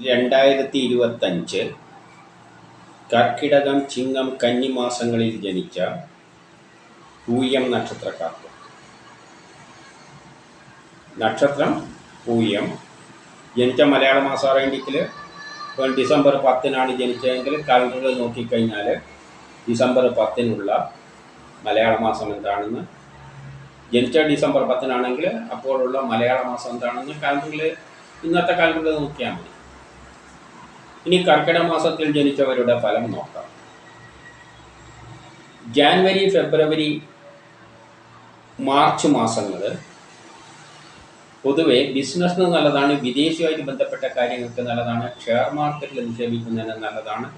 രണ്ടായിരത്തി ഇരുപത്തഞ്ച് കർക്കിടകം ചിങ്ങം കന്നി മാസങ്ങളിൽ ജനിച്ച പൂയം നക്ഷത്രക്കാർക്ക്. നക്ഷത്രം പൂയം. ജനിച്ച മലയാള മാസം അറിയണ്ടെങ്കിൽ ഇപ്പോൾ ഡിസംബർ പത്തിനാണ് ജനിച്ചതെങ്കിൽ കലണ്ടറിൽ നോക്കിക്കഴിഞ്ഞാൽ ഡിസംബർ പത്തിനുള്ള മലയാള മാസം എന്താണെന്ന്. ജനിച്ച ഡിസംബർ പത്തിനാണെങ്കിൽ അപ്പോഴുള്ള മലയാള മാസം എന്താണെന്ന് കലണ്ടറിൽ ഇന്നത്തെ കലണ്ടറിൽ നോക്കിയാൽ മതി. ഇനി കർക്കിടമാസത്തിൽ ജനിച്ചവരുടെ ഫലം നോക്കാം. ജാൻവരി ഫെബ്രുവരി മാർച്ച് മാസങ്ങൾ പൊതുവെ ബിസിനസ്സിന് നല്ലതാണ് വിദേശവുമായിട്ട് ബന്ധപ്പെട്ട കാര്യങ്ങൾക്ക് നല്ലതാണ് ഷെയർ മാർക്കറ്റിൽ നിക്ഷേപിക്കുന്നതിന് നല്ലതാണ്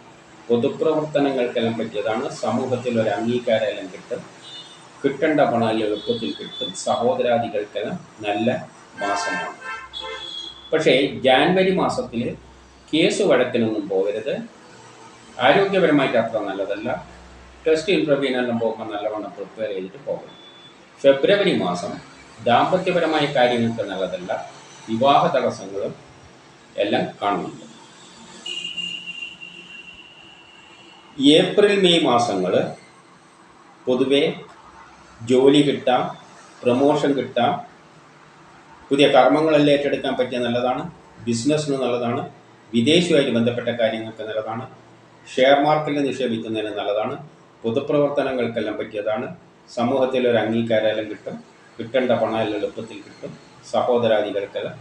പൊതുപ്രവർത്തനങ്ങൾക്കെല്ലാം പറ്റിയതാണ് സമൂഹത്തിൽ ഒരു അംഗീകാരമെല്ലാം കിട്ടും കിട്ടേണ്ട പണം എളുപ്പത്തിൽ കിട്ടും സഹോദരാദികൾക്കെല്ലാം നല്ല മാസമാണ്. പക്ഷേ ജാൻവരി മാസത്തിൽ കേസ് വഴക്കിനൊന്നും പോകരുത്. ആരോഗ്യപരമായിട്ട് അത്ര നല്ലതല്ല. ടെസ്റ്റ് ഇൻട്രവ്യൂനെല്ലാം പോകുമ്പോൾ നല്ലവണ്ണം പ്രിപ്പയർ ചെയ്തിട്ട് പോകണം. ഫെബ്രുവരി മാസം ദാമ്പത്യപരമായ കാര്യങ്ങൾക്ക് നല്ലതല്ല. വിവാഹ തടസ്സങ്ങളും എല്ലാം കാണുന്നുണ്ട്. ഏപ്രിൽ മെയ് മാസങ്ങൾ പൊതുവെ ജോലി കിട്ടാം പ്രമോഷൻ കിട്ടാം. പുതിയ കർമ്മങ്ങളെല്ലാം ഏറ്റെടുക്കാൻ പറ്റിയ നല്ലതാണ്. ബിസിനസ്സിന് നല്ലതാണ്. വിദേശവുമായിട്ട് ബന്ധപ്പെട്ട കാര്യങ്ങൾക്ക് നല്ലതാണ്. ഷെയർ മാർക്കറ്റിൽ നിക്ഷേപിക്കുന്നതിന് നല്ലതാണ്. പൊതുപ്രവർത്തനങ്ങൾക്കെല്ലാം പറ്റിയതാണ്. സമൂഹത്തിൽ ഒരു അംഗീകാരമെല്ലാം കിട്ടും. കിട്ടേണ്ട പണം എല്ലാം എളുപ്പത്തിൽ കിട്ടും. സഹോദരാദികൾക്കെല്ലാം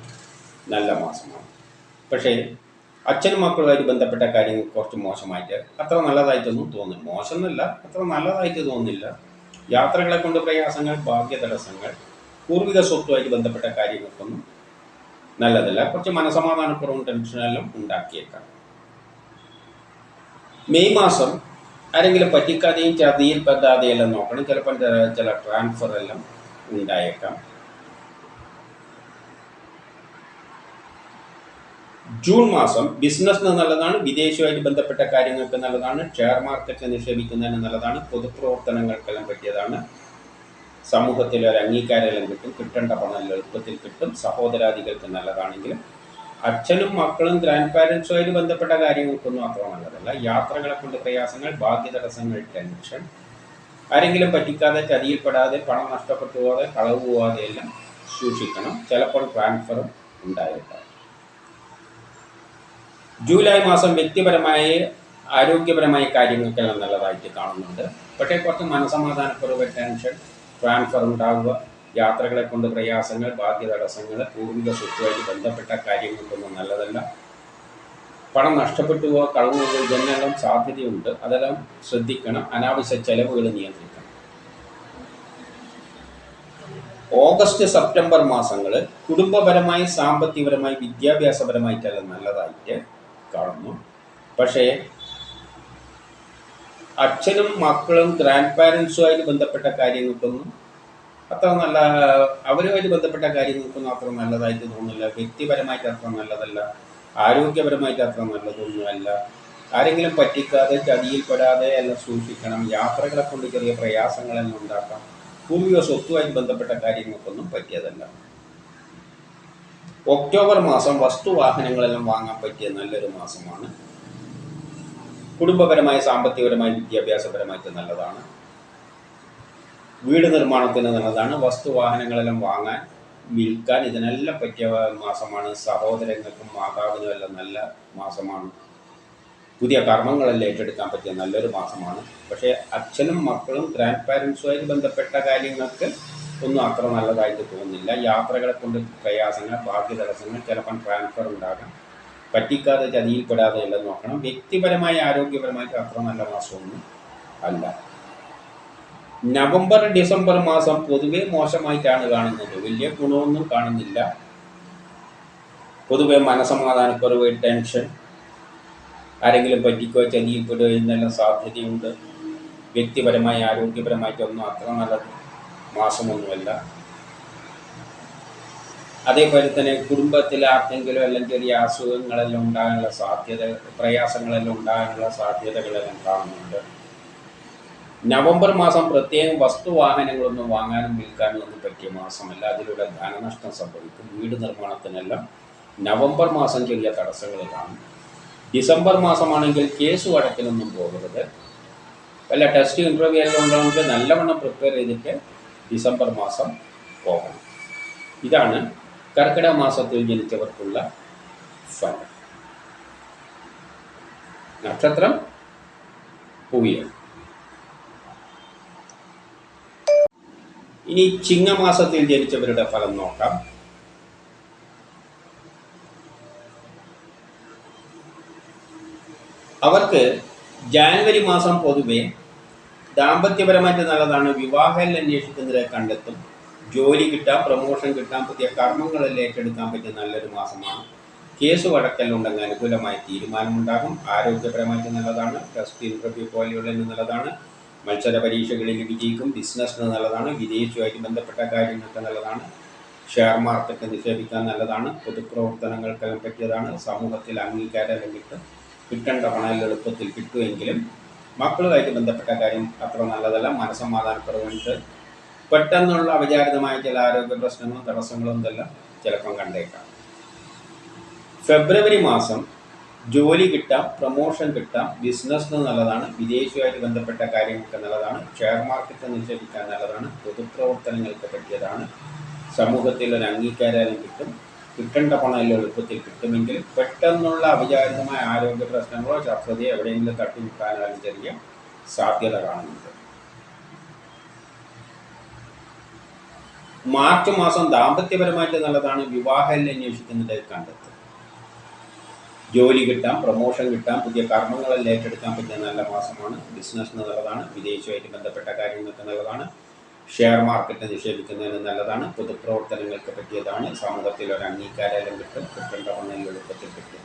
നല്ല മാസമാണ് പക്ഷേ അച്ഛനും മക്കളുമായിട്ട് ബന്ധപ്പെട്ട കാര്യങ്ങൾ കുറച്ച് മോശമായിട്ട് അത്ര നല്ലതായിട്ടൊന്നും തോന്നുന്നു മോശം എന്നല്ല അത്ര നല്ലതായിട്ട് തോന്നുന്നില്ല. യാത്രകളെ കൊണ്ട് പ്രയാസങ്ങൾ ഭാഗ്യ തടസ്സങ്ങൾ പൂർവിക സ്വത്തുമായിട്ട് ബന്ധപ്പെട്ട കാര്യങ്ങൾക്കൊന്നും നല്ലതല്ല. കുറച്ച് മനസമാധാനക്കുറവും ടെൻഷനെല്ലാം ഉണ്ടാക്കിയേക്കാം. മെയ് മാസം ആരെങ്കിലും പറ്റിക്കാതെയും ചതിയിൽ പെടാതെയെല്ലാം നോക്കണം. ചിലപ്പോൾ ചില- ട്രാൻസ്ഫർ എല്ലാം ഉണ്ടായേക്കാം. ജൂൺ മാസം ബിസിനസ്സിന് നല്ലതാണ് വിദേശവുമായിട്ട് ബന്ധപ്പെട്ട കാര്യങ്ങൾക്ക് നല്ലതാണ് ഷെയർ മാർക്കറ്റിൽ നിക്ഷേപിക്കുന്നതിന് നല്ലതാണ് പൊതുപ്രവർത്തനങ്ങൾക്കെല്ലാം പറ്റിയതാണ്. സമൂഹത്തിൽ ഒരു അംഗീകാരമെല്ലാം കിട്ടും കിട്ടേണ്ട പണം എളുപ്പത്തിൽ കിട്ടും സഹോദരാദികൾക്ക് നല്ലതാണെങ്കിലും അച്ഛനും മക്കളും ഗ്രാൻഡ് പാരൻസുമായിട്ട് ബന്ധപ്പെട്ട കാര്യങ്ങൾക്കൊന്നും അത്ര നല്ലതല്ല. യാത്രകളെ കൊണ്ട് പ്രയാസങ്ങൾ ഭാഗ്യ തടസ്സങ്ങൾ ടെൻഷൻ ആരെങ്കിലും പറ്റിക്കാതെ ചതിയിൽപ്പെടാതെ പണം നഷ്ടപ്പെട്ടു പോകാതെ കളവ് പോകാതെ എല്ലാം സൂക്ഷിക്കണം. ചിലപ്പോൾ ട്രാൻസ്ഫറും ഉണ്ടായേക്കാം. ജൂലൈ മാസം വ്യക്തിപരമായ ആരോഗ്യപരമായ കാര്യങ്ങൾക്കെല്ലാം നല്ലതായിട്ട് കാണുന്നുണ്ട്. പക്ഷേ കുറച്ച് മനസമാധാനക്കുറവ് ടെൻഷൻ ട്രാൻസ്ഫർ ഉണ്ടാവുക യാത്രകളെ കൊണ്ട് പ്രയാസങ്ങൾ ബാധ്യ തടസ്സങ്ങൾ പൂർവിക സ്വത്തുമായിട്ട് ബന്ധപ്പെട്ട കാര്യങ്ങൾക്കൊന്നും നല്ലതല്ല. പണം നഷ്ടപ്പെട്ടു പോവുക പോകുക ഇതിനെല്ലാം സാധ്യതയുണ്ട്. അതെല്ലാം ശ്രദ്ധിക്കണം. അനാവശ്യ ചെലവുകൾ നിയന്ത്രിക്കണം. ഓഗസ്റ്റ് സെപ്റ്റംബർ മാസങ്ങൾ കുടുംബപരമായി സാമ്പത്തികപരമായി വിദ്യാഭ്യാസപരമായിട്ടെല്ലാം നല്ലതായിട്ട് കാണുന്നു. പക്ഷേ അച്ഛനും മക്കളും ഗ്രാൻഡ് പാരൻസുമായിട്ട് ബന്ധപ്പെട്ട കാര്യങ്ങൾക്കൊന്നും അത്ര നല്ല അവരുമായിട്ട് ബന്ധപ്പെട്ട കാര്യങ്ങൾക്കൊന്നും അത്ര നല്ലതായിട്ട് തോന്നുന്നില്ല. വ്യക്തിപരമായിട്ട് അത്ര നല്ലതല്ല. ആരോഗ്യപരമായിട്ട് അത്ര നല്ലതൊന്നുമല്ല. ആരെങ്കിലും പറ്റിക്കാതെ ചതിയിൽപ്പെടാതെ എല്ലാം സൂക്ഷിക്കണം. യാത്രകളെ കൊണ്ട് ചെറിയ പ്രയാസങ്ങളെല്ലാം ഉണ്ടാക്കാം. ഭൂമിയോ സ്വത്തുമായിട്ട് ബന്ധപ്പെട്ട കാര്യങ്ങൾക്കൊന്നും പറ്റിയതല്ല. ഒക്ടോബർ മാസം വസ്തുവാഹനങ്ങളെല്ലാം വാങ്ങാൻ പറ്റിയ നല്ലൊരു മാസമാണ്. കുടുംബപരമായ സാമ്പത്തികപരമായ വിദ്യാഭ്യാസപരമായിട്ട് നല്ലതാണ്. വീട് നിർമ്മാണത്തിന് നല്ലതാണ്. വസ്തുവാഹനങ്ങളെല്ലാം വാങ്ങാൻ വിൽക്കാൻ ഇതിനെല്ലാം പറ്റിയ മാസമാണ്. സഹോദരങ്ങൾക്കും മാതാവിനും എല്ലാം നല്ല മാസമാണ്. പുതിയ കർമ്മങ്ങളെല്ലാം ഏറ്റെടുക്കാൻ പറ്റിയ നല്ലൊരു മാസമാണ്. പക്ഷേ അച്ഛനും മക്കളും ഗ്രാൻഡ് പാരൻസുമായിട്ട് ബന്ധപ്പെട്ട കാര്യങ്ങൾക്ക് ഒന്നും അത്ര നല്ലതായിട്ട് തോന്നുന്നില്ല. യാത്രകളെ കൊണ്ട് പ്രയാസങ്ങൾ ബാക്കി തടസ്സങ്ങൾ ചിലപ്പം ട്രാൻസ്ഫർ ഉണ്ടാകാം. പറ്റിക്കാതെ ചതിയിൽപ്പെടാതെ എല്ലാം നോക്കണം. വ്യക്തിപരമായ ആരോഗ്യപരമായിട്ട് അത്ര നല്ല മാസമൊന്നും അല്ല. നവംബർ ഡിസംബർ മാസം പൊതുവെ മോശമായിട്ടാണ് കാണുന്നത്. വലിയ ഗുണമൊന്നും കാണുന്നില്ല. പൊതുവെ മനസമാധാനക്കുറവ് ടെൻഷൻ ആരെങ്കിലും പറ്റിക്കോ ചതിയിൽപ്പെടുകയോ എന്നെല്ലാം സാധ്യതയുണ്ട്. വ്യക്തിപരമായി ആരോഗ്യപരമായിട്ടൊന്നും അത്ര നല്ല മാസമൊന്നുമല്ല. അതേപോലെ തന്നെ കുടുംബത്തിൽ ആർക്കെങ്കിലും അല്ലെങ്കിൽ ചെറിയ അസുഖങ്ങളെല്ലാം ഉണ്ടാകാനുള്ള സാധ്യത പ്രയാസങ്ങളെല്ലാം ഉണ്ടാകാനുള്ള സാധ്യതകളെല്ലാം കാണുന്നുണ്ട്. നവംബർ മാസം പ്രത്യേകം വസ്തുവാഹനങ്ങളൊന്നും വാങ്ങാനും വിൽക്കാനും ഒന്നും പറ്റിയ മാസമല്ല. അതിലൂടെ ധനനഷ്ടം സംഭവിക്കും. വീട് നിർമ്മാണത്തിനെല്ലാം നവംബർ മാസം ചെറിയ തടസ്സങ്ങൾ കാണും. ഡിസംബർ മാസമാണെങ്കിൽ കേസ് വഴക്കിനൊന്നും പോകരുത്. വല്ല ടെസ്റ്റ് ഇന്റർവ്യൂ എല്ലാം ഉണ്ടാകുമ്പോൾ നല്ലവണ്ണം പ്രിപ്പയർ ചെയ്തിട്ട് ഡിസംബർ മാസം പോകണം. ഇതാണ് കർക്കിടക മാസത്തിൽ ജനിച്ചവർക്കുള്ള ഫലം. നക്ഷത്രം പൂയ ഇനി ചിങ്ങമാസത്തിൽ ജനിച്ചവരുടെ ഫലം നോക്കാം. അവർക്ക് ജാനുവരി മാസം പൊതുവെ ദാമ്പത്യപരമായിട്ട് നല്ലതാണ്. വിവാഹം അന്വേഷിക്കുന്നവരെ കണ്ടെത്തും. ജോലി കിട്ടാം പ്രമോഷൻ കിട്ടാം പുതിയ കർമ്മങ്ങളെല്ലാം ഏറ്റെടുക്കാൻ പറ്റിയ നല്ലൊരു മാസമാണ്. കേസ് വഴക്കലുണ്ടെങ്കിൽ അനുകൂലമായ തീരുമാനമുണ്ടാകും. ആരോഗ്യപരമായിട്ട് നല്ലതാണ്. ടെസ്റ്റ് ഇന്റർവ്യൂ പോലെയുള്ളതിന് നല്ലതാണ്. മത്സര പരീക്ഷകളിൽ വിജയിക്കും. ബിസിനസ്സിന് നല്ലതാണ്. വിദേശവുമായിട്ട് ബന്ധപ്പെട്ട കാര്യങ്ങൾക്ക് നല്ലതാണ്. ഷെയർ മാർക്കറ്റ് നിക്ഷേപിക്കാൻ നല്ലതാണ്. പൊതുപ്രവർത്തനങ്ങൾക്കെല്ലാം പറ്റിയതാണ്. സമൂഹത്തിൽ അംഗീകാരം കിട്ടും കിട്ടേണ്ട പണം എളുപ്പത്തിൽ കിട്ടുമെങ്കിലും മക്കളുമായിട്ട് ബന്ധപ്പെട്ട കാര്യം അത്ര നല്ലതല്ല. മനസ്സമാധാനപ്പെടുന്നുണ്ട് പെട്ടെന്നുള്ള അവിചാരിതമായ ചില ആരോഗ്യ പ്രശ്നങ്ങളും തടസ്സങ്ങളും ഇതെല്ലാം ചിലപ്പം കണ്ടേക്കാം. ഫെബ്രുവരി മാസം ജോലി കിട്ടാം പ്രൊമോഷൻ കിട്ടാം ബിസിനസ് നല്ലതാണ് വിദേശവുമായിട്ട് ബന്ധപ്പെട്ട കാര്യങ്ങൾക്ക് നല്ലതാണ് ഷെയർ മാർക്കറ്റ് നിക്ഷേപിക്കാൻ നല്ലതാണ് പൊതുപ്രവർത്തനങ്ങൾക്ക് പറ്റിയതാണ്. സമൂഹത്തിൽ ഒരു അംഗീകാരം കിട്ടും കിട്ടേണ്ട പണം എല്ലാം എളുപ്പത്തിൽ കിട്ടുമെങ്കിൽ പെട്ടെന്നുള്ള അവിചാരിതമായ ആരോഗ്യ പ്രശ്നങ്ങളോ ശത്രുതയോ എവിടെയെങ്കിലും തട്ടിമുട്ടാനാലും ചെറിയ സാധ്യത കാണുന്നുണ്ട്. മാർച്ച് മാസം ദാമ്പത്യപരമായിട്ട് നല്ലതാണ് വിവാഹം അന്വേഷിക്കുന്നത് കണ്ടെത്തും. ജോലി കിട്ടാം പ്രൊമോഷൻ കിട്ടാം പുതിയ കർമ്മങ്ങളെല്ലാം ഏറ്റെടുക്കാൻ പറ്റിയ നല്ല മാസമാണ്. ബിസിനസ്സിന് നല്ലതാണ് വിദേശവുമായിട്ട് ബന്ധപ്പെട്ട കാര്യങ്ങൾക്ക് നല്ലതാണ്. ഷെയർ മാർക്കറ്റ് നിക്ഷേപിക്കുന്നതിന് നല്ലതാണ് പൊതുപ്രവർത്തനങ്ങൾക്ക് പറ്റിയതാണ്. സമൂഹത്തിൽ ഒരു അംഗീകാരം കിട്ടും കിട്ടേണ്ട പണം എളുപ്പത്തിൽ കിട്ടും.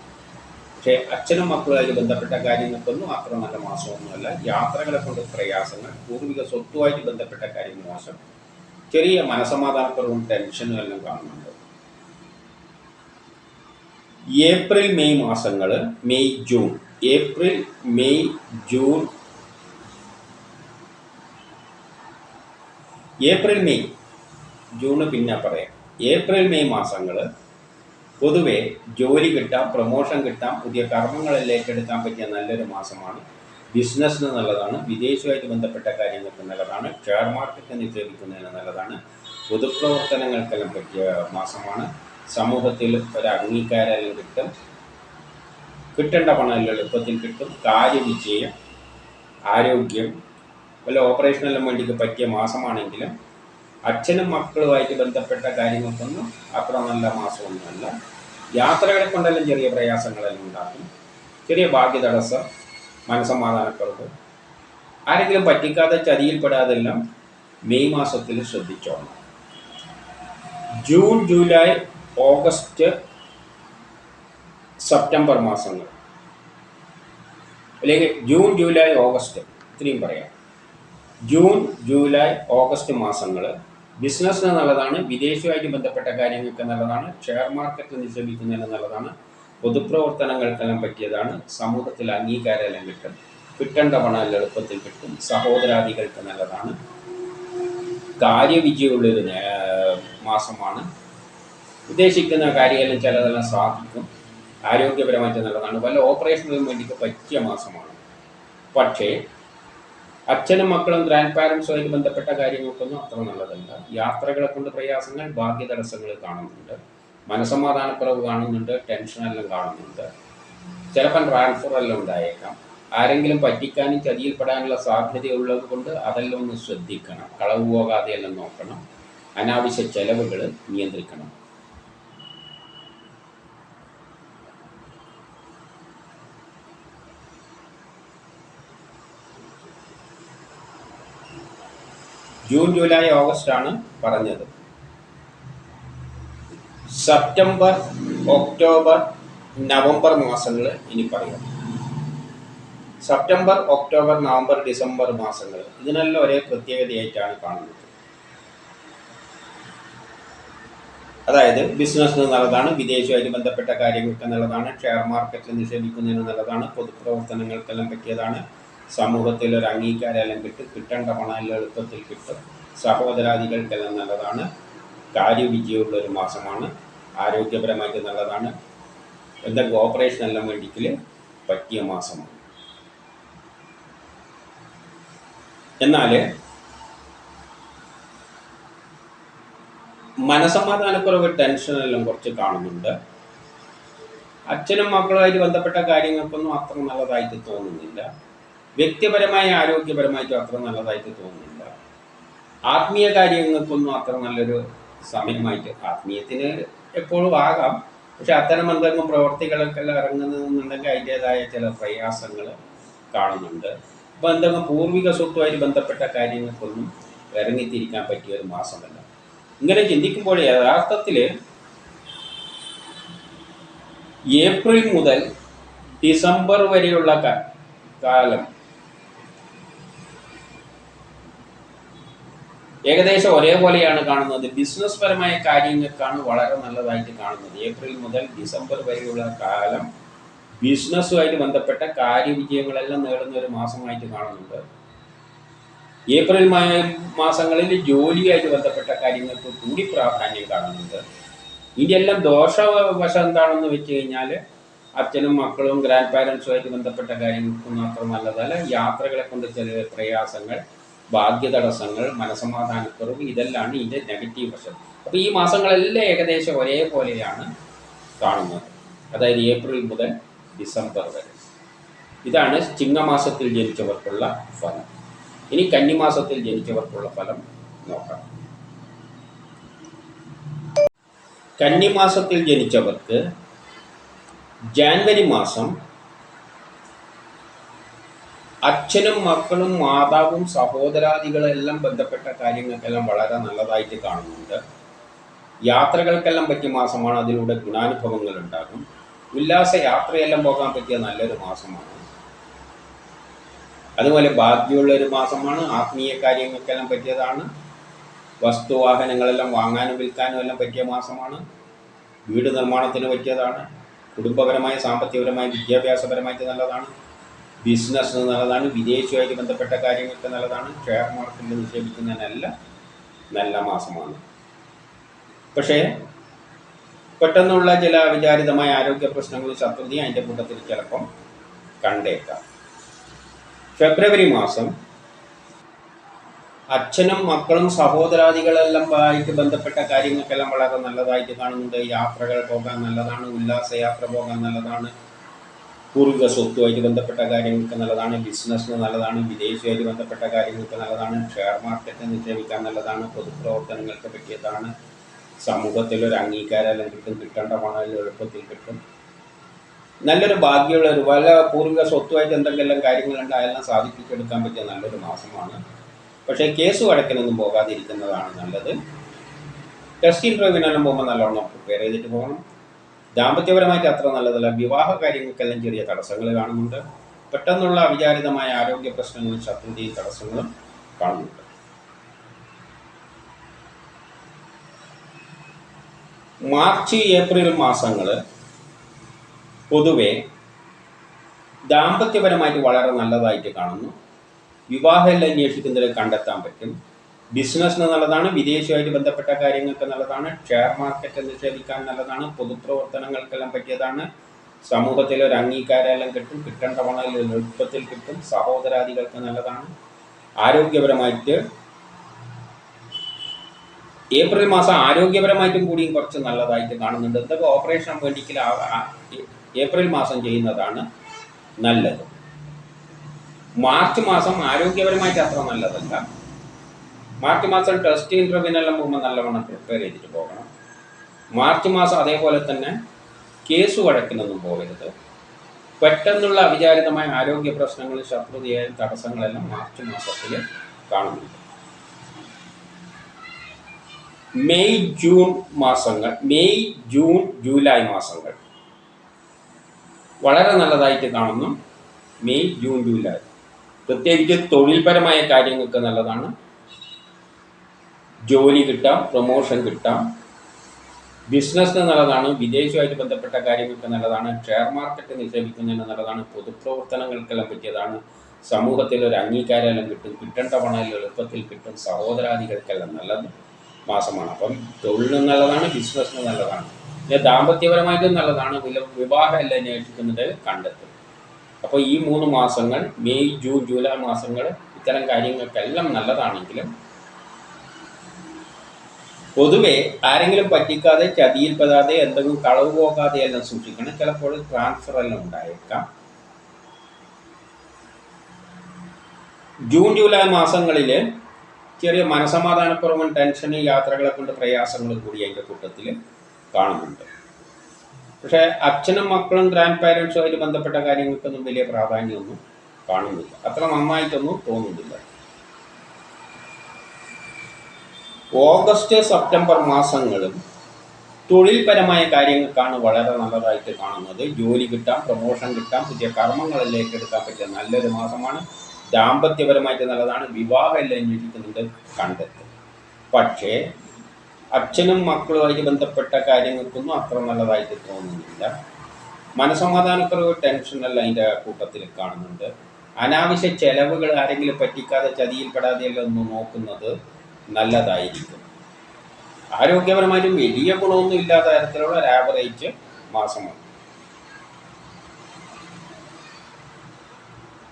പക്ഷേ അച്ഛനും മക്കളുമായി ബന്ധപ്പെട്ട കാര്യങ്ങൾക്കൊന്നും അത്ര നല്ല മാസമൊന്നുമല്ല. യാത്രകളെ കൊണ്ട് പ്രയാസങ്ങൾ പൂർവിക സ്വത്തുമായിട്ട് ബന്ധപ്പെട്ട കാര്യം മോശം. ചെറിയ മനസമാധാനക്കുറവും ടെൻഷനും എല്ലാം കാണുന്നുണ്ട്. ഏപ്രിൽ മെയ് മാസങ്ങൾ May June. April May June. April May. June പിന്നെ പറയാം. ഏപ്രിൽ മെയ് മാസങ്ങൾ പൊതുവെ ജോലി കിട്ടാം പ്രൊമോഷൻ കിട്ടാം പുതിയ കർമ്മങ്ങളെല്ലാം ഏറ്റെടുക്കാൻ പറ്റിയ നല്ലൊരു മാസമാണ് ബിസിനസ്സിന് നല്ലതാണ് വിദേശവുമായിട്ട് ബന്ധപ്പെട്ട കാര്യങ്ങൾക്ക് നല്ലതാണ് ഷെയർ മാർക്കറ്റ് നിക്ഷേപിക്കുന്നതിന് നല്ലതാണ് പൊതുപ്രവർത്തനങ്ങൾക്കെല്ലാം പറ്റിയ മാസമാണ്. സമൂഹത്തിൽ ഒരു അംഗീകാരം കിട്ടും. കിട്ടേണ്ട പണം എളുപ്പത്തിൽ കിട്ടും. കാര്യവിജയം ആരോഗ്യം വല്ല ഓപ്പറേഷനെല്ലാം വേണ്ടിക്ക് പറ്റിയ മാസമാണെങ്കിലും അച്ഛനും മക്കളുമായിട്ട് ബന്ധപ്പെട്ട കാര്യങ്ങൾക്കൊന്നും അത്ര നല്ല മാസമൊന്നുമല്ല. യാത്രകളെ കൊണ്ടെല്ലാം ചെറിയ പ്രയാസങ്ങളെല്ലാം ഉണ്ടാക്കും. ചെറിയ ഭാഗ്യ തടസ്സം മനസമാധാനക്കുറവ് ആരെങ്കിലും പറ്റിക്കാതെ ചതിയിൽപ്പെടാതെല്ലാം മെയ് മാസത്തിൽ ശ്രദ്ധിച്ചോണം. ജൂൺ ജൂലൈ ഓഗസ്റ്റ് സെപ്റ്റംബർ മാസങ്ങൾ. അല്ലെങ്കിൽ ജൂൺ ജൂലൈ ഓഗസ്റ്റ് ഇത്രയും പറയാം. ജൂൺ ജൂലൈ ഓഗസ്റ്റ് മാസങ്ങൾ. ബിസിനസ്സിന് നല്ലതാണ് വിദേശവുമായിട്ട് ബന്ധപ്പെട്ട കാര്യങ്ങൾക്ക് നല്ലതാണ് ഷെയർ മാർക്കറ്റ് നിക്ഷേപിക്കുന്നതിന് നല്ലതാണ് പൊതുപ്രവർത്തനങ്ങൾക്കെല്ലാം പറ്റിയതാണ് സമൂഹത്തിൽ അംഗീകാരമെല്ലാം കിട്ടും കിട്ടേണ്ട പണം എളുപ്പത്തിൽ കിട്ടും. സഹോദരാദികൾക്ക് നല്ലതാണ്. കാര്യവിജയമുള്ളൊരു മാസമാണ്. ഉദ്ദേശിക്കുന്ന കാര്യമെല്ലാം ചിലതെല്ലാം സാധിക്കും. ആരോഗ്യപരമായിട്ട് നല്ലതാണ്. വല്ല ഓപ്പറേഷനും വേണ്ടിയിട്ട് പറ്റിയ മാസമാണ്. പക്ഷേ അച്ഛനും മക്കളും ഗ്രാൻഡ് പാരൻസുമായിട്ട് ബന്ധപ്പെട്ട കാര്യങ്ങൾക്കൊന്നും അത്ര നല്ലതല്ല. യാത്രകളെ കൊണ്ട് പ്രയാസങ്ങൾ ഭാഗ്യ തടസ്സങ്ങൾ കാണുന്നുണ്ട്. മനസമാധാനക്കുറവ് കാണുന്നുണ്ട് ടെൻഷനെല്ലാം കാണുന്നുണ്ട്. ചിലപ്പം ട്രാൻസ്ഫർ എല്ലാം ഉണ്ടായേക്കാം. ആരെങ്കിലും പറ്റിക്കാനും ചതിയിൽപ്പെടാനുള്ള സാധ്യതയുള്ളത് കൊണ്ട് അതെല്ലാം ഒന്ന് ശ്രദ്ധിക്കണം. കളവ് പോകാതെ എല്ലാം നോക്കണം. അനാവശ്യ ചെലവുകൾ നിയന്ത്രിക്കണം. ജൂൺ ജൂലൈ ഓഗസ്റ്റ് ആണ് പറഞ്ഞത്. സെപ്റ്റംബർ ഒക്ടോബർ നവംബർ മാസങ്ങൾ ഇനി പറയാം. സെപ്റ്റംബർ ഒക്ടോബർ നവംബർ ഡിസംബർ മാസങ്ങൾ ഇതിനെല്ലാം ഒരേ പ്രത്യേകതയായിട്ടാണ് കാണുന്നത്. അതായത് ബിസിനസ് നല്ലതാണ് വിദേശമായിട്ട് ബന്ധപ്പെട്ട കാര്യങ്ങൾക്ക് നല്ലതാണ് ഷെയർ മാർക്കറ്റിൽ നിക്ഷേപിക്കുന്നതിന് നല്ലതാണ് പൊതുപ്രവർത്തനങ്ങൾക്കെല്ലാം പറ്റിയതാണ് സമൂഹത്തിൽ ഒരു അംഗീകാരം എല്ലാം കിട്ടും കിട്ടേണ്ട പണം എല്ലാം എളുപ്പത്തിൽ കിട്ടും സഹോദരാദികൾക്കെല്ലാം നല്ലതാണ്. കാര്യവിജയമുള്ള ഒരു മാസമാണ്. ആരോഗ്യപരമായിട്ട് നല്ലതാണ്. എന്തെങ്കിലും ഓപ്പറേഷൻ എല്ലാം വേണ്ടിക്കൽ പറ്റിയ മാസമാണ്. എന്നാൽ മനസമാധാനക്കുറവ് ടെൻഷനെല്ലാം കുറച്ച് കാണുന്നുണ്ട്. അച്ഛനും മക്കളുമായിട്ട് ബന്ധപ്പെട്ട കാര്യങ്ങൾക്കൊന്നും അത്ര നല്ലതായിട്ട് തോന്നുന്നില്ല. വ്യക്തിപരമായ ആരോഗ്യപരമായിട്ടും അത്ര നല്ലതായിട്ട് തോന്നുന്നില്ല. ആത്മീയ കാര്യങ്ങൾക്കൊന്നും അത്ര നല്ലൊരു സമയമായിട്ട് ആത്മീയത്തിന് എപ്പോഴും ആകാം. പക്ഷെ അത്തരം എന്തെങ്കിലും പ്രവർത്തികളൊക്കെല്ലാം ഇറങ്ങുന്നുണ്ടെങ്കിൽ അതിന്റെതായ ചില പ്രയാസങ്ങൾ കാണുന്നുണ്ട്. അപ്പോൾ എന്തെങ്കിലും പൂർവിക സ്വത്തുമായിട്ട് ബന്ധപ്പെട്ട കാര്യങ്ങൾക്കൊന്നും ഇറങ്ങിത്തിരിക്കാൻ പറ്റിയ ഒരു മാസമല്ല. ഇങ്ങനെ ചിന്തിക്കുമ്പോൾ യഥാർത്ഥത്തിൽ ഏപ്രിൽ മുതൽ ഡിസംബർ വരെയുള്ള കാലം ഏകദേശം ഒരേപോലെയാണ് കാണുന്നത്. ബിസിനസ് പരമായ കാര്യങ്ങൾക്കാണ് വളരെ നല്ലതായിട്ട് കാണുന്നത്. ഏപ്രിൽ മുതൽ ഡിസംബർ വരെയുള്ള കാലം ബിസിനസ്സുമായിട്ട് ബന്ധപ്പെട്ട കാര്യവിജയങ്ങളെല്ലാം നേടുന്ന ഒരു മാസമായിട്ട് കാണുന്നുണ്ട്. ഏപ്രിൽ മാസങ്ങളിൽ ജോലിയായിട്ട് ബന്ധപ്പെട്ട കാര്യങ്ങൾക്ക് കൂടി പ്രാധാന്യം കാണുന്നുണ്ട്. ഇതിനെല്ലാം ദോഷവശം എന്താണെന്ന് വെച്ച് കഴിഞ്ഞാൽ അച്ഛനും മക്കളും ഗ്രാൻഡ് പാരൻസുമായിട്ട് ബന്ധപ്പെട്ട കാര്യങ്ങൾക്ക് മാത്രം നല്ലതല്ല യാത്രകളെ കൊണ്ട് ചില പ്രയാസങ്ങൾ ഭാഗ്യ തടസ്സങ്ങൾ മനസമാധാനക്കുറവ് ഇതെല്ലാം ഇതിന്റെ നെഗറ്റീവ് വശം. അപ്പോൾ ഈ മാസങ്ങളെല്ലാം ഏകദേശം ഒരേപോലെയാണ് കാണുന്നത്. അതായത് ഏപ്രിൽ മുതൽ ഡിസംബർ വരെ. ഇതാണ് ചിങ്ങമാസത്തിൽ ജനിച്ചവർക്കുള്ള ഫലം. ഇനി കന്നിമാസത്തിൽ ജനിച്ചവർക്കുള്ള ഫലം നോക്കാം. കന്നിമാസത്തിൽ ജനിച്ചവർക്ക് ജാൻവരി മാസം അച്ഛനും മക്കളും മാതാവും സഹോദരാദികളെല്ലാം ബന്ധപ്പെട്ട കാര്യങ്ങൾക്കെല്ലാം വളരെ നല്ലതായിട്ട് കാണുന്നുണ്ട്. യാത്രകൾക്കെല്ലാം പറ്റിയ മാസമാണ് അതിലൂടെ ഗുണാനുഭവങ്ങൾ ഉണ്ടാകും. ഉല്ലാസ യാത്രയെല്ലാം പോകാൻ പറ്റിയ നല്ലൊരു മാസമാണ്. അതുപോലെ ബാധ്യമുള്ള ഒരു മാസമാണ്. ആത്മീയ കാര്യങ്ങൾക്കെല്ലാം പറ്റിയതാണ്. വസ്തുവാഹനങ്ങളെല്ലാം വാങ്ങാനും വിൽക്കാനും എല്ലാം പറ്റിയ മാസമാണ്. വീട് നിർമ്മാണത്തിന് പറ്റിയതാണ്. കുടുംബപരമായ സാമ്പത്തികപരമായ വിദ്യാഭ്യാസപരമായിട്ട് നല്ലതാണ്. ബിസിനസ് നല്ലതാണ് വിദേശവുമായിട്ട് ബന്ധപ്പെട്ട കാര്യങ്ങൾക്ക് നല്ലതാണ്. ഷെയർ മാർക്കറ്റിൽ നിക്ഷേപിക്കുന്നതിനല്ല നല്ല മാസമാണ്. പക്ഷേ പെട്ടെന്നുള്ള ചില വിചാരിതമായ ആരോഗ്യ പ്രശ്നങ്ങളും ശത്രുതയും അതിന്റെ കൂട്ടത്തിൽ ചിലപ്പം കണ്ടേക്കാം. ഫെബ്രുവരി മാസം അച്ഛനും മക്കളും സഹോദരാദികളെല്ലാം ആയിട്ട് ബന്ധപ്പെട്ട കാര്യങ്ങൾക്കെല്ലാം വളരെ നല്ലതായിട്ട് കാണുന്നുണ്ട്. യാത്രകൾ പോകാൻ നല്ലതാണ് ഉല്ലാസയാത്ര പോകാൻ നല്ലതാണ്. പൂർവിക സ്വത്തുമായിട്ട് ബന്ധപ്പെട്ട കാര്യങ്ങൾക്ക് നല്ലതാണ് ബിസിനസ്സിന് നല്ലതാണ് വിദേശമായിട്ട് ബന്ധപ്പെട്ട കാര്യങ്ങൾക്ക് നല്ലതാണ് ഷെയർ മാർക്കറ്റ് നിക്ഷേപിക്കാൻ നല്ലതാണ് പൊതുപ്രവർത്തനങ്ങൾക്ക് പറ്റിയതാണ്. സമൂഹത്തിൽ ഒരു അംഗീകാരം കിട്ടും കിട്ടേണ്ട പണം എളുപ്പത്തിൽ കിട്ടും. നല്ലൊരു ഭാഗ്യമുള്ള ഒരു പല പൂർവിക സ്വത്തുമായിട്ട് എന്തെങ്കിലും കാര്യങ്ങളുണ്ട് അതെല്ലാം സാധിപ്പിച്ചെടുക്കാൻ പറ്റിയ നല്ലൊരു മാസമാണ്. പക്ഷേ കേസ് വഴക്കിനൊന്നും പോകാതിരിക്കുന്നതാണ് നല്ലത്. ടെസ്റ്റ് ഇന്റർവ്യൂവിനെല്ലാം പോകുമ്പോൾ നല്ലോണം പ്രിപ്പയർ ചെയ്തിട്ട് പോകണം. ദാമ്പത്യപരമായിട്ട് അത്ര നല്ലതല്ല. വിവാഹ കാര്യങ്ങൾക്കെല്ലാം ചെറിയ തടസ്സങ്ങൾ കാണുന്നുണ്ട്. പെട്ടെന്നുള്ള അവിചാരിതമായ ആരോഗ്യ പ്രശ്നങ്ങളും ശത്രുതയും തടസ്സങ്ങളും കാണുന്നുണ്ട്. മാർച്ച് ഏപ്രിൽ മാസങ്ങൾ പൊതുവെ ദാമ്പത്യപരമായിട്ട് വളരെ നല്ലതായിട്ട് കാണുന്നു. വിവാഹമെല്ലാം അന്വേഷിക്കുന്നതിൽ കണ്ടെത്താൻ പറ്റും. ബിസിനസ്സിന് നല്ലതാണ് വിദേശവുമായിട്ട് ബന്ധപ്പെട്ട കാര്യങ്ങൾക്ക് നല്ലതാണ് ഷെയർ മാർക്കറ്റ് നിക്ഷേപിക്കാൻ നല്ലതാണ് പൊതുപ്രവർത്തനങ്ങൾക്കെല്ലാം പറ്റിയതാണ്. സമൂഹത്തിൽ ഒരു അംഗീകാരമെല്ലാം കിട്ടും കിട്ടേണ്ട പണം എളുപ്പത്തിൽ കിട്ടും സഹോദരാദികൾക്ക് നല്ലതാണ്. ആരോഗ്യപരമായിട്ട് ഏപ്രിൽ മാസം ആരോഗ്യപരമായിട്ടും കൂടിയും കുറച്ച് നല്ലതായിട്ട് കാണുന്നുണ്ട്. എന്തൊക്കെ ഓപ്പറേഷൻ വേണ്ടിക്കൽ ഏപ്രിൽ മാസം ചെയ്യുന്നതാണ് നല്ലത്. മാർച്ച് മാസം ആരോഗ്യപരമായിട്ട് അത്ര നല്ലതല്ല. മാർച്ച് മാസം ടെസ്റ്റ് ഇന്റർവ്യൂവിനെല്ലാം പോകുമ്പോൾ നല്ലവണ്ണം പ്രിപ്പയർ ചെയ്തിട്ട് പോകണം. മാർച്ച് മാസം അതേപോലെ തന്നെ കേസ് വഴക്കിനൊന്നും പോകരുത്. പെട്ടെന്നുള്ള അവിചാരിതമായ ആരോഗ്യ പ്രശ്നങ്ങൾ ശത്രുതയായ തടസ്സങ്ങളെല്ലാം മാർച്ച് മാസത്തിൽ കാണുന്നുണ്ട്. മെയ് ജൂൺ മാസങ്ങൾ മെയ് ജൂൺ ജൂലൈ മാസങ്ങൾ. വളരെ നല്ലതായിട്ട് കാണുന്നു. May June July. പ്രത്യേകിച്ച് തൊഴിൽപരമായ കാര്യങ്ങൾക്ക് നല്ലതാണ്. ജോലി കിട്ടാം പ്രൊമോഷൻ കിട്ടാം. ബിസിനസ്സിന് നല്ലതാണ് വിദേശവുമായിട്ട് ബന്ധപ്പെട്ട കാര്യങ്ങൾക്ക് നല്ലതാണ് ഷെയർ മാർക്കറ്റ് നിക്ഷേപിക്കുന്നതിന് നല്ലതാണ് പൊതുപ്രവർത്തനങ്ങൾക്കെല്ലാം പറ്റിയതാണ്. സമൂഹത്തിൽ ഒരു അംഗീകാരമെല്ലാം കിട്ടും കിട്ടേണ്ട പണം എളുപ്പത്തിൽ കിട്ടും സഹോദരാദികൾക്കെല്ലാം നല്ലത് മാസമാണ്. അപ്പം തൊഴിലിന് നല്ലതാണ് ബിസിനസ്സിന് നല്ലതാണ്. പിന്നെ ദാമ്പത്യപരമായിട്ടും നല്ലതാണ് വിവാഹം എല്ലാം അന്വേഷിക്കുന്നത് കണ്ടെത്തും. അപ്പോൾ ഈ മൂന്ന് മാസങ്ങൾ മെയ് ജൂൺ ജൂലൈ മാസങ്ങൾ ഇത്തരം കാര്യങ്ങൾക്കെല്ലാം നല്ലതാണെങ്കിലും പൊതുവെ ആരെങ്കിലും പറ്റിക്കാതെ ചതിയിൽപ്പെടാതെ എന്തെങ്കിലും കളവ് പോകാതെ എല്ലാം സൂക്ഷിക്കണം. ചിലപ്പോൾ ട്രാൻസ്ഫർ എല്ലാം ഉണ്ടായേക്കാം. ജൂൺ ജൂലൈ മാസങ്ങളിൽ ചെറിയ മനസമാധാനക്കുറവും ടെൻഷനും യാത്രകളെ കൊണ്ട് പ്രയാസങ്ങളും കൂടി അതിന്റെ കൂട്ടത്തിൽ കാണുന്നുണ്ട്. പക്ഷേ അച്ഛനും മക്കളും ഗ്രാൻഡ് പാരൻസും അതിൽ ബന്ധപ്പെട്ട കാര്യങ്ങൾക്കൊന്നും വലിയ പ്രാധാന്യമൊന്നും കാണുന്നില്ല. അത്ര നന്നായിട്ടൊന്നും തോന്നുന്നില്ല. ഓഗസ്റ്റ് സെപ്റ്റംബർ മാസങ്ങളും തൊഴിൽപരമായ കാര്യങ്ങൾക്കാണ് വളരെ നല്ലതായിട്ട് കാണുന്നത്. ജോലി കിട്ടാം പ്രൊമോഷൻ കിട്ടാം പുതിയ കർമ്മങ്ങളിലേക്ക് എടുക്കാൻ പറ്റിയ നല്ലൊരു മാസമാണ്. ദാമ്പത്യപരമായിട്ട് നല്ലതാണ്. വിവാഹം എല്ലാം അന്വേഷിക്കുന്നുണ്ട് കണ്ടെത്തും പക്ഷേ അച്ഛനും മക്കളുമായിട്ട് ബന്ധപ്പെട്ട കാര്യങ്ങൾക്കൊന്നും അത്ര നല്ലതായിട്ട് തോന്നുന്നില്ല. മനസമാധാനക്കുറവ് ടെൻഷനെല്ലാം അതിന്റെ കൂട്ടത്തിൽ കാണുന്നുണ്ട്. അനാവശ്യ ചെലവുകൾ ആരെങ്കിലും പറ്റിക്കാതെ ചതിയിൽപ്പെടാതെയല്ല ഒന്ന് നോക്കുന്നത്? നല്ലതായിരിക്കും. ആരോഗ്യപരമായിട്ടും വലിയ ഗുണമൊന്നും ഇല്ലാത്ത തരത്തിലുള്ള ഒരു ആവറേജ് മാസമാണ്.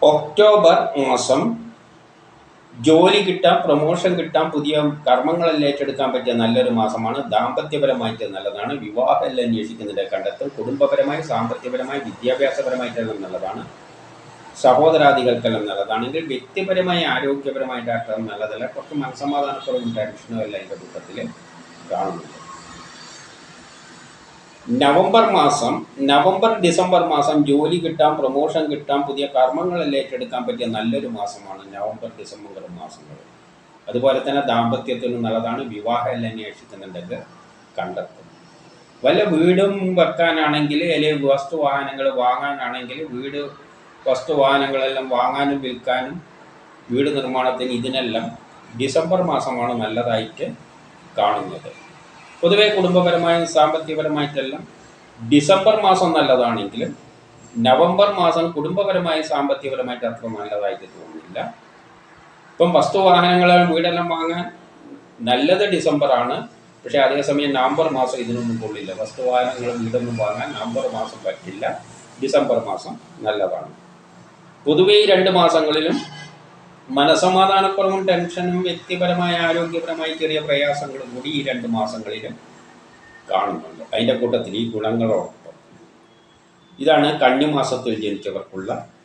ഒക്ടോബർ മാസം ജോലി കിട്ടാം പ്രൊമോഷൻ കിട്ടാം പുതിയ കർമ്മങ്ങളെല്ലാം ഏറ്റെടുക്കാൻ പറ്റിയ നല്ലൊരു മാസമാണ്. ദാമ്പത്യപരമായിട്ട് നല്ലതാണ്. വിവാഹമെല്ലാം അന്വേഷിക്കുന്നതിന്റെ കണ്ടെത്തൽ കുടുംബപരമായി സാമ്പത്തികപരമായി വിദ്യാഭ്യാസപരമായിട്ടെല്ലാം നല്ലതാണ്. സഹോദരാദികൾക്കെല്ലാം നല്ലതാണെങ്കിൽ വ്യക്തിപരമായി അർത്ഥം നല്ലതല്ല. കുറച്ച് മനസമാധാനക്കുറവും ടെൻഷനും എല്ലാം എന്റെ കൂട്ടത്തിൽ കാണുന്നുണ്ട്. നവംബർ മാസം നവംബർ ഡിസംബർ മാസം ജോലി കിട്ടാം പ്രൊമോഷൻ കിട്ടാം പുതിയ കർമ്മങ്ങളെല്ലാം ഏറ്റെടുക്കാൻ പറ്റിയ നല്ലൊരു മാസമാണ് നവംബർ ഡിസംബർ മാസങ്ങൾ. അതുപോലെ തന്നെ ദാമ്പത്യത്തിനും നല്ലതാണ് വിവാഹം എല്ലാം അന്വേഷിക്കുന്നുണ്ടെങ്കിൽ കണ്ടെത്തും. വല്ല വീടും വെക്കാനാണെങ്കിൽ അല്ലെങ്കിൽ വസ്തു വാഹനങ്ങൾ വാങ്ങാനാണെങ്കിൽ വീട് വസ്തു വാഹനങ്ങളെല്ലാം വാങ്ങാനും വിൽക്കാനും വീട് നിർമ്മാണത്തിന് ഇതിനെല്ലാം ഡിസംബർ മാസമാണ് നല്ലതായിട്ട് കാണുന്നത്. പൊതുവെ കുടുംബപരമായും സാമ്പത്തികപരമായിട്ടെല്ലാം ഡിസംബർ മാസം നല്ലതാണെങ്കിലും നവംബർ മാസം കുടുംബപരമായി സാമ്പത്തികപരമായിട്ട് അത്ര നല്ലതായിട്ട് തോന്നുന്നില്ല. ഇപ്പം വസ്തുവാഹനങ്ങൾ വീടെല്ലാം വാങ്ങാൻ നല്ലത് ഡിസംബറാണ്. പക്ഷേ അതേസമയം നവംബർ മാസം ഇതിനൊന്നും കൊള്ളില്ല. വസ്തുവാഹനങ്ങൾ വീടൊന്നും വാങ്ങാൻ നവംബർ മാസം പറ്റില്ല. ഡിസംബർ മാസം നല്ലതാണ്. പൊതുവെ ഈ രണ്ട് മാസങ്ങളിലും മനസമാധാനക്കുറവും ടെൻഷനും വ്യക്തിപരമായ ആരോഗ്യപരമായ ചെറിയ പ്രയാസങ്ങളും കൂടി ഈ രണ്ട് മാസങ്ങളിലും കാണുന്നുണ്ട്. അതിന്റെ കൂട്ടത്തിൽ ഈ ഗുണങ്ങളോടൊപ്പം. ഇതാണ് കന്നിമാസത്തിൽ ജനിച്ചവർക്കുള്ള